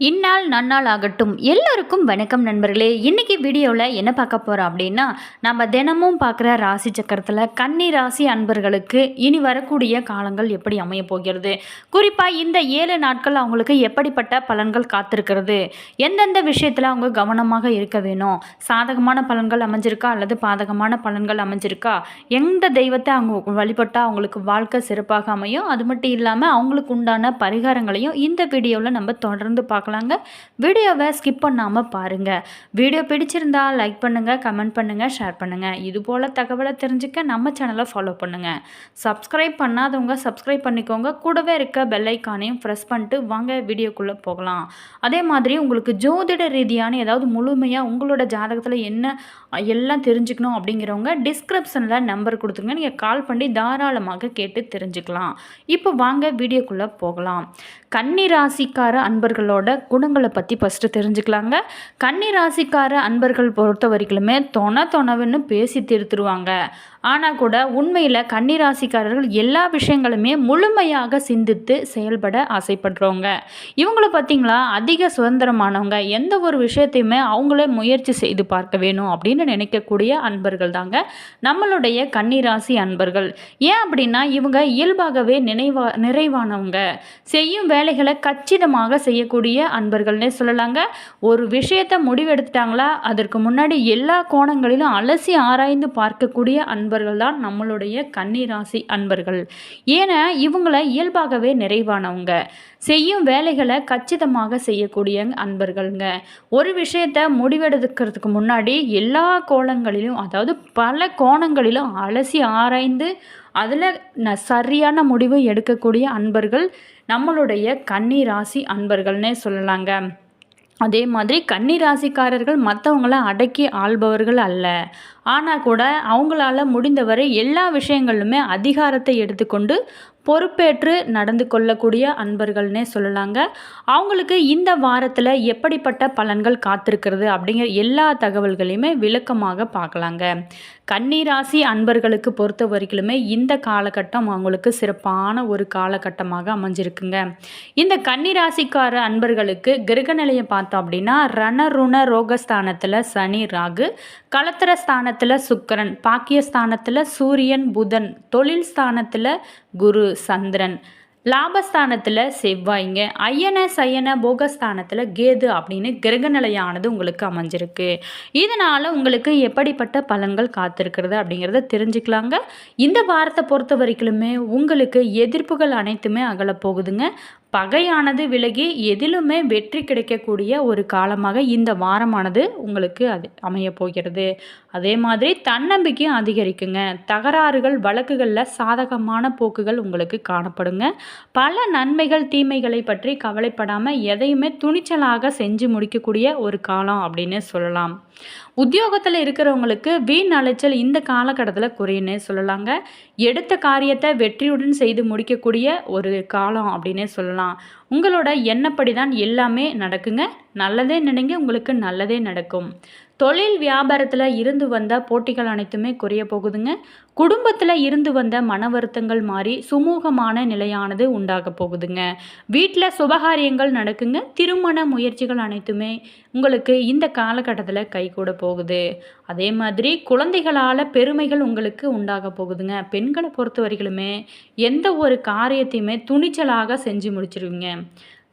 இந்நாள் நன்னாள் ஆகட்டும். எல்லோருக்கும் வணக்கம் நண்பர்களே. இன்றைக்கி வீடியோவில் என்ன பார்க்க போகிறோம் அப்படின்னா நம்ம தினமும் பார்க்குற ராசி சக்கரத்தில் கன்னி ராசி அன்பர்களுக்கு இனி வரக்கூடிய காலங்கள் எப்படி அமைய போகிறது? குறிப்பாக இந்த ஏழு நாட்கள் அவங்களுக்கு எப்படிப்பட்ட பலன்கள் காத்திருக்கிறது? எந்தெந்த விஷயத்தில் அவங்க கவனமாக இருக்க வேணும்? சாதகமான பலன்கள் அமைஞ்சிருக்கா? அல்லது பாதகமான பலன்கள் அமைஞ்சிருக்கா? எந்த தெய்வத்தை அவங்க வழிபட்டால் அவங்களுக்கு வாழ்க்கை சிறப்பாக அமையும்? அது மட்டும் இல்லாமல் அவங்களுக்கு உண்டான பரிகாரங்களையும் இந்த வீடியோவில் நம்ம தொடர்ந்து பார்க்கலாங்க. வீடியோவை ஸ்கிப் பண்ணாமல் பாருங்கள் வீடியோ பிடிச்சிருந்தா லைக் பண்ணுங்கள் கமெண்ட் பண்ணுங்கள் ஷேர் பண்ணுங்கள் இது போல் தகவலை தெரிஞ்சுக்க நம்ம சேனலை ஃபாலோ பண்ணுங்கள் சப்ஸ்கிரைப் பண்ணாதவங்க சப்ஸ்கிரைப் பண்ணிக்கோங்க. கூடவே இருக்க பெல்லைக்கானையும் ப்ரெஸ் பண்ணிட்டு வாங்க வீடியோக்குள்ளே போகலாம். அதே மாதிரி உங்களுக்கு ஜோதிட ரீதியான ஏதாவது முழுமையாக உங்களோட ஜாதகத்தில் என்ன எல்லாம் தெரிஞ்சுக்கணும் அப்படிங்கிறவங்க டிஸ்கிரிப்ஷனில் நம்பர் கொடுத்துங்க நீங்கள் கால் பண்ணி தாராளமாக கேட்டு தெரிஞ்சுக்கலாம். இப்போ வாங்க வீடியோக்குள்ளே போகலாம். கன்னி ராசிக்கார அன்பர்களோட குணங்களை பற்றி ஃபஸ்ட்டு தெரிஞ்சுக்கலாங்க. கன்னி ராசிக்கார அன்பர்கள் பொறுத்த வரைக்குமே தொண தொணவுன்னு பேசி திருத்துருவாங்க. ஆனால் கூட உண்மையில் கன்னி ராசிக்காரர்கள் எல்லா விஷயங்களுமே முழுமையாக சிந்தித்து செயல்பட ஆசைப்படுறவங்க. இவங்கள பார்த்திங்களா அதிக சுதந்திரமானவங்க. எந்த ஒரு விஷயத்தையுமே அவங்களே முயற்சி செய்து பார்க்க வேணும் அப்படின்னு நினைக்கக்கூடிய அன்பர்கள் தாங்க நம்மளுடைய கன்னிராசி அன்பர்கள். ஏன் அப்படின்னா இவங்க இயல்பாகவே நினைவா நிறைவானவங்க. செய்யும் வேலைகளை கச்சிதமாக செய்யக்கூடிய அன்பர்கள்னே சொல்லலாங்க. ஒரு விஷயத்தை முடிவெடுத்துட்டாங்களா அதற்கு முன்னாடி எல்லா கோணங்களிலும் அலசி ஆராய்ந்து பார்க்கக்கூடிய அன்பர்கள் தான் நம்மளுடைய கன்னிராசி அன்பர்கள். ஏன்னா இவங்கள இயல்பாகவே நிறைவானவங்க. செய்யும் வேலைகளை கச்சிதமாக செய்யக்கூடிய அன்பர்கள்ங்க. ஒரு விஷயத்தை முடிவெடுக்கிறதுக்கு முன்னாடி எல்லா கோணங்களிலும் அதாவது பல கோணங்களிலும் அலசி ஆராய்ந்து அதில் ந சரியான முடிவு எடுக்கக்கூடிய அன்பர்கள் நம்மளுடைய கன்னி ராசி அன்பர்கள்னே சொல்லலாங்க. அதே மாதிரி கன்னி ராசிக்காரர்கள் மற்றவங்கள அடக்கி ஆள்பவர்கள் அல்ல. ஆனால் கூட அவங்களால முடிந்தவரை எல்லா விஷயங்களுமே அதிகாரத்தை எடுத்துக்கொண்டு பொறுப்பேற்று நடந்து கொள்ளக்கூடிய அன்பர்கள்னே சொல்லலாங்க. அவங்களுக்கு இந்த வாரத்தில் எப்படிப்பட்ட பலன்கள் காத்திருக்கிறது அப்படிங்கிற எல்லா தகவல்களையுமே விளக்கமாக பார்க்கலாங்க. கன்னிராசி அன்பர்களுக்கு பொறுத்த வரைக்குமே இந்த காலகட்டம் அவங்களுக்கு சிறப்பான ஒரு காலகட்டமாக அமைஞ்சிருக்குங்க. இந்த கன்னிராசிக்கார அன்பர்களுக்கு கிரகநிலையை பார்த்தோம் அப்படின்னா ரணருண ரோகஸ்தானத்தில் சனி ராகு கலத்திர ஸ்தானத்தில் சுக்கிரன் பாக்கியஸ்தானத்தில் சூரியன் புதன் தொழில் ஸ்தானத்தில் குரு சந்திரன். லாபஸ்தானத்தில் செவ்வாய்ங்க. ஐயன சயன போகஸ்தானத்தில் கேது அப்படின்னு கிரகநிலையானது உங்களுக்கு அமைஞ்சிருக்கு. இதனால் உங்களுக்கு எப்படிப்பட்ட பலன்கள் காத்திருக்கிறது அப்படிங்கிறத தெரிஞ்சுக்கலாங்க. இந்த வாரத்தை பொறுத்த வரைக்குமே உங்களுக்கு எதிர்ப்புகள் அனைத்துமே அகலப் போகுதுங்க பகையானது விலகி எதிலுமே வெற்றி கிடைக்கக்கூடிய ஒரு காலமாக இந்த வாரமானது உங்களுக்கு அது அமைய போகிறது. அதே மாதிரி தன்னம்பிக்கையும் அதிகரிக்குங்க. தகராறுகள் வழக்குகளில் சாதகமான போக்குகள் உங்களுக்கு காணப்படுங்க. பல நன்மைகள் தீமைகளை பற்றி கவலைப்படாமல் எதையுமே துணிச்சலாக செஞ்சு முடிக்கக்கூடிய ஒரு காலம் அப்படின்னு சொல்லலாம். உத்தியோகத்தில் இருக்கிறவங்களுக்கு வீண் அலைச்சல் இந்த காலகட்டத்தில் குறையுன்னே சொல்லலாங்க. எடுத்த காரியத்தை வெற்றியுடன் செய்து முடிக்கக்கூடிய ஒரு காலம் அப்படின்னே சொல்லலாம். உங்களோட எண்ணப்படி தான் எல்லாமே நடக்குங்க. நல்லதே நினைங்க உங்களுக்கு நல்லதே நடக்கும். தொழில் வியாபாரத்தில் இருந்து வந்த போட்டிகள் அனைத்துமே குறைய போகுதுங்க. குடும்பத்தில் இருந்து வந்த மன வருத்தங்கள் மாறி சுமூகமான நிலையானது உண்டாக போகுதுங்க. வீட்டில் சுபகாரியங்கள் நடக்குங்க. திருமண முயற்சிகள் அனைத்துமே உங்களுக்கு இந்த காலகட்டத்தில் கைகூட போகுது. அதே மாதிரி குழந்தைகளால் பெருமைகள் உங்களுக்கு உண்டாக போகுதுங்க. பெண்களை பொறுத்த வரைக்குமே எந்த ஒரு காரியத்தையுமே துணிச்சலாக செஞ்சு முடிச்சிருவீங்க.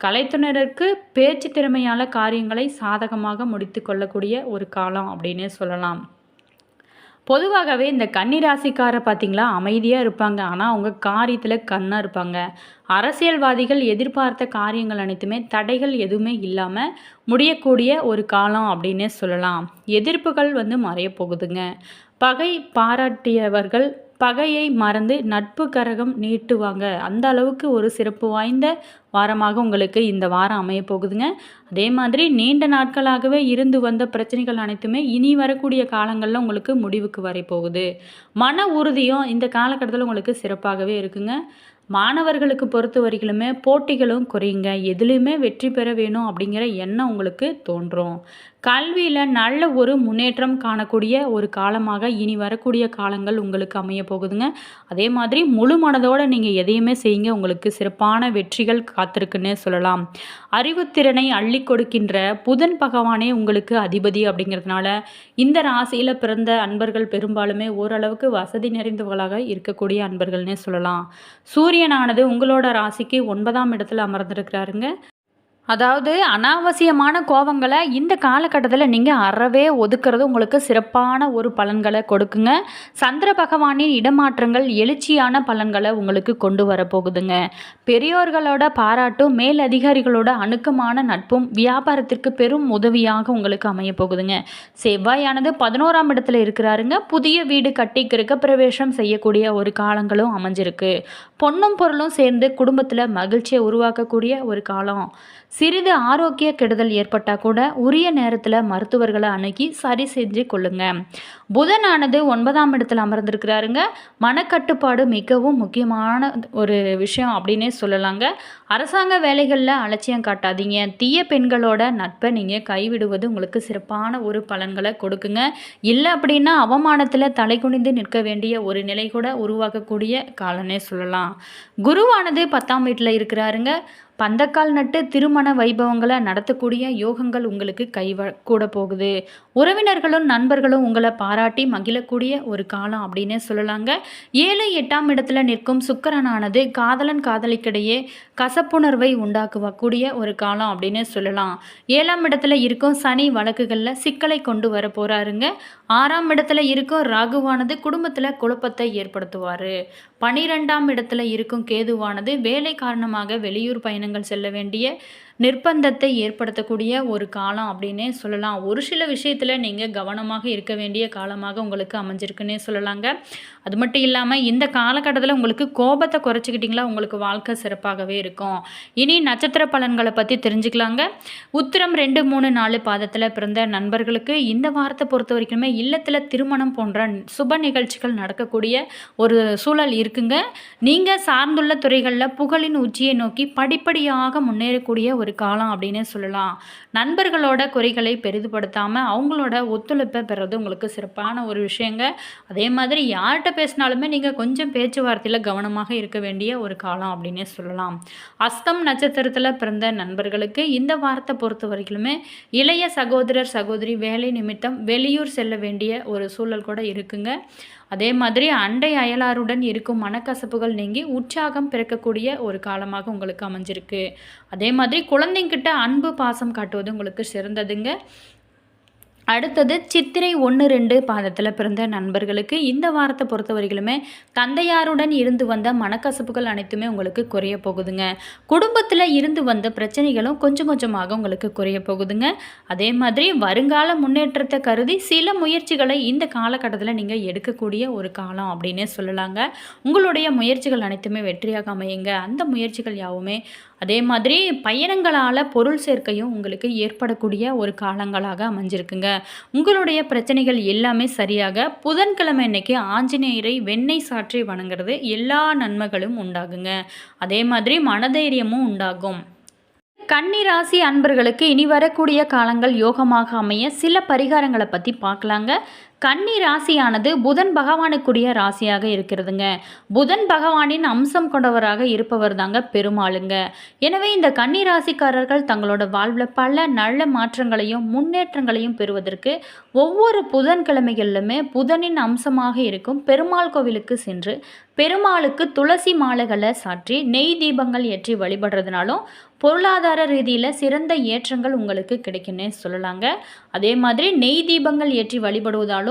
கலைத்துணருக்கு பேச்சு திறமையால் காரியங்களை சாதகமாக முடித்து கொள்ளக்கூடிய ஒரு காலம் அப்படின்னே சொல்லலாம். பொதுவாகவே இந்த கன்னி ராசிக்கார பார்த்தீங்களா அமைதியாக இருப்பாங்க. ஆனால் அவங்க காரியத்தில் கண்ணாக இருப்பாங்க. அரசியல்வாதிகள் எதிர்பார்த்த காரியங்கள் அனைத்துமே தடைகள் எதுவுமே இல்லாமல் முடியக்கூடிய ஒரு காலம் அப்படின்னே சொல்லலாம். எதிர்ப்புகள் வந்து மறைய போகுதுங்க. பகை பாராட்டியவர்கள் பகையை மறந்து நட்பு கரகம் நீட்டுவாங்க. அந்த அளவுக்கு ஒரு சிறப்பு வாய்ந்த வாரமாக உங்களுக்கு இந்த வாரம் அமைய போகுதுங்க. அதே மாதிரி நீண்ட நாட்களாகவே இருந்து வந்த பிரச்சனைகள் அனைத்துமே இனி வரக்கூடிய காலங்களில் உங்களுக்கு முடிவுக்கு வரை போகுது. மன உறுதியும் இந்த காலகட்டத்தில் உங்களுக்கு சிறப்பாகவே இருக்குங்க. மாணவர்களுக்கு பொறுத்த வரைக்குமே போட்டிகளும் குறையுங்க. எதுலேயுமே வெற்றி பெற வேணும் அப்படிங்கிற எண்ணம் உங்களுக்கு தோன்றும். கல்வியில் நல்ல ஒரு முன்னேற்றம் காணக்கூடிய ஒரு காலமாக இனி வரக்கூடிய காலங்கள் உங்களுக்கு அமைய போகுதுங்க. அதே மாதிரி முழு மனதோடு நீங்கள் எதையுமே செய்யுங்க. உங்களுக்கு சிறப்பான வெற்றிகள் காத்திருக்குன்னு சொல்லலாம். அறிவுத்திறனை அள்ளி கொடுக்கின்ற புதன் பகவானே உங்களுக்கு அதிபதி அப்படிங்கிறதுனால இந்த ராசியில் பிறந்த அன்பர்கள் பெரும்பாலுமே ஓரளவுக்கு வசதி நிறைந்தவர்களாக இருக்கக்கூடிய அன்பர்கள்னே சொல்லலாம். சூரியனானது உங்களோட ராசிக்கு ஒன்பதாம் இடத்துல அமர்ந்திருக்கிறாருங்க. அதாவது அனாவசியமான கோவங்களை இந்த காலகட்டத்தில் நீங்கள் அறவே ஒதுக்கிறது உங்களுக்கு சிறப்பான ஒரு பலன்களை கொடுக்குங்க. சந்திர பகவானின் இடமாற்றங்கள் எழுச்சியான பலன்களை உங்களுக்கு கொண்டு வரப்போகுதுங்க. பெரியோர்களோட பாராட்டும் மேல் அதிகாரிகளோட அணுக்கமான நட்பும் வியாபாரத்திற்கு பெரும் உதவியாக உங்களுக்கு அமைய போகுதுங்க. செவ்வாயானது பதினோராம் இடத்துல இருக்கிறாருங்க. புதிய வீடு கட்டி கிரக பிரவேசம் செய்யக்கூடிய ஒரு காலங்களும் அமைஞ்சிருக்கு. பொண்ணும் பொருளும் சேர்ந்து குடும்பத்தில் மகிழ்ச்சியை உருவாக்கக்கூடிய ஒரு காலம். சிறிது ஆரோக்கிய கெடுதல் ஏற்பட்டால் கூட உரிய நேரத்தில் மருத்துவர்களை அணுகி சரி செஞ்சு கொள்ளுங்க. புதனானது ஒன்பதாம் இடத்துல அமர்ந்திருக்கிறாருங்க. மனக்கட்டுப்பாடு மிகவும் முக்கியமான ஒரு விஷயம் அப்படின்னே சொல்லலாங்க. அரசாங்க வேலைகளில் அலட்சியம் காட்டாதீங்க. தீய பெண்களோட நட்பை நீங்கள் கைவிடுவது உங்களுக்கு சிறப்பான ஒரு பலன்களை கொடுக்குங்க. இல்லை அப்படின்னா அவமானத்தில் தலை குனிந்து நிற்க வேண்டிய ஒரு நிலை கூட உருவாக்கக்கூடிய காலனே சொல்லலாம். குருவானது பத்தாம் வீட்டில் இருக்கிறாருங்க. பந்தக்கால் நட்டு திருமண வைபவங்களை நடத்தக்கூடிய யோகங்கள் உங்களுக்கு கைவ கூட போகுது. உறவினர்களும் நண்பர்களும் உங்களை பாராட்டி மகிழக்கூடிய ஒரு காலம் அப்படின்னு சொல்லலாங்க. ஏழு எட்டாம் இடத்துல நிற்கும் சுக்கரனானது காதலன் காதலிக்கிடையே கசப்புணர்வை உண்டாக்குவக்கூடிய ஒரு காலம் அப்படின்னு சொல்லலாம். ஏழாம் இடத்துல இருக்கும் சனி வழக்குகளில் சிக்கலை கொண்டு வர போகிறாருங்க ஆறாம் இடத்துல இருக்கும் ராகுவானது குடும்பத்தில் குழப்பத்தை ஏற்படுத்துவார். பனிரெண்டாம் இடத்துல இருக்கும் கேதுவானது வேலை காரணமாக வெளியூர் பயணங்கள் செல்ல வேண்டிய நிர்பந்தத்தை ஏற்படுத்தக்கூடிய ஒரு காலம் அப்படின்னே சொல்லலாம். ஒரு சில விஷயத்தில் நீங்கள் கவனமாக இருக்க வேண்டிய காலமாக உங்களுக்கு அமைஞ்சிருக்குன்னே சொல்லலாங்க. அது மட்டும் இல்லாமல் இந்த காலகட்டத்தில் உங்களுக்கு கோபத்தை குறைச்சிக்கிட்டிங்களா உங்களுக்கு வாழ்க்கை சிறப்பாகவே இருக்கும். இனி நட்சத்திர பலன்களை பற்றி தெரிஞ்சுக்கலாங்க. உத்திரம் ரெண்டு மூணு நாலு பாதத்தில் பிறந்த நண்பர்களுக்கு இந்த வாரத்தை பொறுத்த வரைக்குமே இல்லத்தில் திருமணம் போன்ற சுப நிகழ்ச்சிகள் நடக்கக்கூடிய ஒரு சூழல் இருக்குங்க. நீங்கள் சார்ந்துள்ள துறைகளில் புகழின் உச்சியை நோக்கி படிப்படியாக முன்னேறக்கூடிய ஒரு ஒரு காலம் அப்படின்னு சொல்லலாம். நண்பர்களோட குறைகளை பெரிதுபடுத்தாமல் அவங்களோட ஒத்துழைப்பை பெறது உங்களுக்கு சிறப்பான ஒரு விஷயங்க. அதே மாதிரி யார்கிட்ட பேசினாலுமே நீங்கள் கொஞ்சம் பேச்சுவார்த்தையில் கவனமாக இருக்க வேண்டிய ஒரு காலம் அப்படின்னே சொல்லலாம். அஸ்தம் நட்சத்திரத்தில் பிறந்த நண்பர்களுக்கு இந்த வாரத்தை பொறுத்த வரைக்குமே இளைய சகோதரர் சகோதரி வேலை நிமித்தம் வெளியூர் செல்ல வேண்டிய ஒரு சூழல் கூட இருக்குங்க. அதே மாதிரி அண்டை அயலாருடன் இருக்கும் மனக்கசப்புகள் நீங்கி உற்சாகம் பிறக்கக்கூடிய ஒரு காலமாக உங்களுக்கு அமைஞ்சிருக்கு. அதே மாதிரி குழந்தைங்கிட்ட அன்பு பாசம் காட்டுவது உங்களுக்கு சிறந்ததுங்க. அடுத்தது சித்திரை ஒன்று ரெண்டு பாதத்தில் பிறந்த நண்பர்களுக்கு இந்த வாரத்தை பொறுத்தவரைகளுமே தந்தையாருடன் இருந்து வந்த மனக்கசப்புகள் அனைத்துமே உங்களுக்கு குறைய போகுதுங்க. குடும்பத்தில் இருந்து வந்த பிரச்சனைகளும் கொஞ்சம் கொஞ்சமாக உங்களுக்கு குறைய போகுதுங்க. அதே மாதிரி வருங்கால முன்னேற்றத்தை கருதி சில முயற்சிகளை இந்த காலகட்டத்தில் நீங்கள் எடுக்கக்கூடிய ஒரு காலம் அப்படின்னே சொல்லலாங்க. உங்களுடைய முயற்சிகள் அனைத்துமே வெற்றியாக அமையுங்க. அந்த முயற்சிகள் யாவுமே அதே மாதிரி பயணங்களால் பொருள் சேர்க்கையும் உங்களுக்கு ஏற்படக்கூடிய ஒரு காலங்களாக அமைஞ்சிருக்குங்க. உங்களுடைய பிரச்சனைகள் எல்லாமே சரியாக புதன்கிழமை இன்னைக்கு ஆஞ்சநேயரை வெண்ணெய் சாற்றி வணங்குறது எல்லா நன்மைகளும் உண்டாகுங்க. அதே மாதிரி மனதைரியமும் உண்டாகும். கன்னிராசி அன்பர்களுக்கு இனி வரக்கூடிய காலங்கள் யோகமாக அமைய சில பரிகாரங்களை பற்றி பார்க்கலாங்க. கன்னி ராசியானது புதன் பகவானுக்குரிய ராசியாக இருக்கிறதுங்க. புதன் பகவானின் அம்சம் கொண்டவராக இருப்பவர் தாங்க பெருமாளுங்க. எனவே இந்த கன்னி ராசிக்காரர்கள் தங்களோட வாழ்வில் பல நல்ல மாற்றங்களையும் முன்னேற்றங்களையும் பெறுவதற்கு ஒவ்வொரு புதன்கிழமைகளிலுமே புதனின் அம்சமாக இருக்கும் பெருமாள் கோவிலுக்கு சென்று பெருமாளுக்கு துளசி மாலைகளை சாற்றி நெய் தீபங்கள் ஏற்றி வழிபடுறதுனாலும் பொருளாதார ரீதியில் சிறந்த ஏற்றங்கள் உங்களுக்கு கிடைக்குன்னே சொல்லலாங்க. அதே மாதிரி நெய் தீபங்கள் ஏற்றி வழிபடுவதாலும்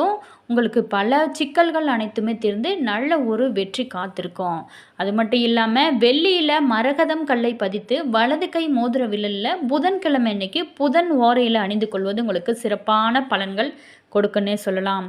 உங்களுக்கு பல சிக்கல்கள் அனைத்துமே தீர்ந்து நல்ல ஒரு வெற்றி காத்திருக்கும். அது மட்டும் இல்லாமல் வெள்ளியில் மரகதம் கல்லை பதித்து வலது கை மோதிர வில்லில் புதன்கிழமை அன்னைக்கு புதன் ஓரையில் அணிந்து கொள்வது உங்களுக்கு சிறப்பான பலன்கள் கொடுக்குன்னே சொல்லலாம்.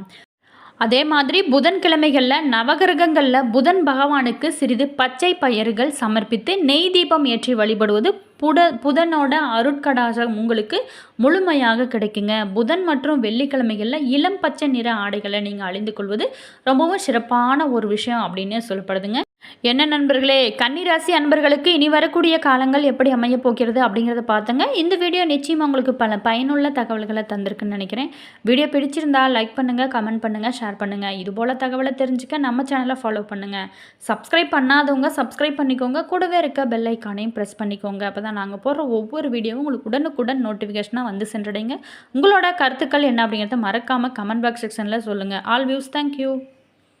அதே மாதிரி புதன்கிழமைகளில் நவகிரகங்களில் புதன் பகவானுக்கு சிறிது பச்சை பயிர்கள் சமர்ப்பித்து நெய் தீபம் ஏற்றி வழிபடுவது புட புதனோட அருட்கடாசம் உங்களுக்கு முழுமையாக கிடைக்குங்க. புதன் மற்றும் வெள்ளிக்கிழமைகளில் இளம் பச்சை நிற ஆடைகளை நீங்கள் அழிந்து கொள்வது ரொம்பவும் சிறப்பான ஒரு விஷயம் அப்படின்னு சொல்லப்படுதுங்க. என்ன நண்பர்களே கன்னிராசி அன்பர்களுக்கு இனி வரக்கூடிய காலங்கள் எப்படி அமைய போகிறது அப்படிங்கிறத பார்த்துங்க. இந்த வீடியோ நிச்சயமாக உங்களுக்கு பல பயனுள்ள தகவல்களை தந்திருக்குன்னு நினைக்கிறேன். வீடியோ பிடிச்சிருந்தா லைக் பண்ணுங்கள் கமெண்ட் பண்ணுங்கள் ஷேர் பண்ணுங்கள் இதுபோல் தகவலை தெரிஞ்சுக்க நம்ம சேனலை ஃபாலோ பண்ணுங்கள் சப்ஸ்கிரைப் பண்ணாதவங்க சப்ஸ்கிரைப் பண்ணிக்கோங்க. கூடவே இருக்க பெல் ஐக்கானையும் ப்ரெஸ் பண்ணிக்கோங்க. அப்போ தான் நாங்கள் போடுற ஒவ்வொரு வீடியோவும் உங்களுக்கு உடனுக்குடன் நோட்டிஃபிகேஷனாக வந்து சென்றடைங்க. உங்களோட கருத்துக்கள் என்ன அப்படிங்கிறத மறக்காமல் கமெண்ட் பாக்ஸ் செக்ஷனில் சொல்லுங்கள் ஆல் வியூஸ் தேங்க்யூ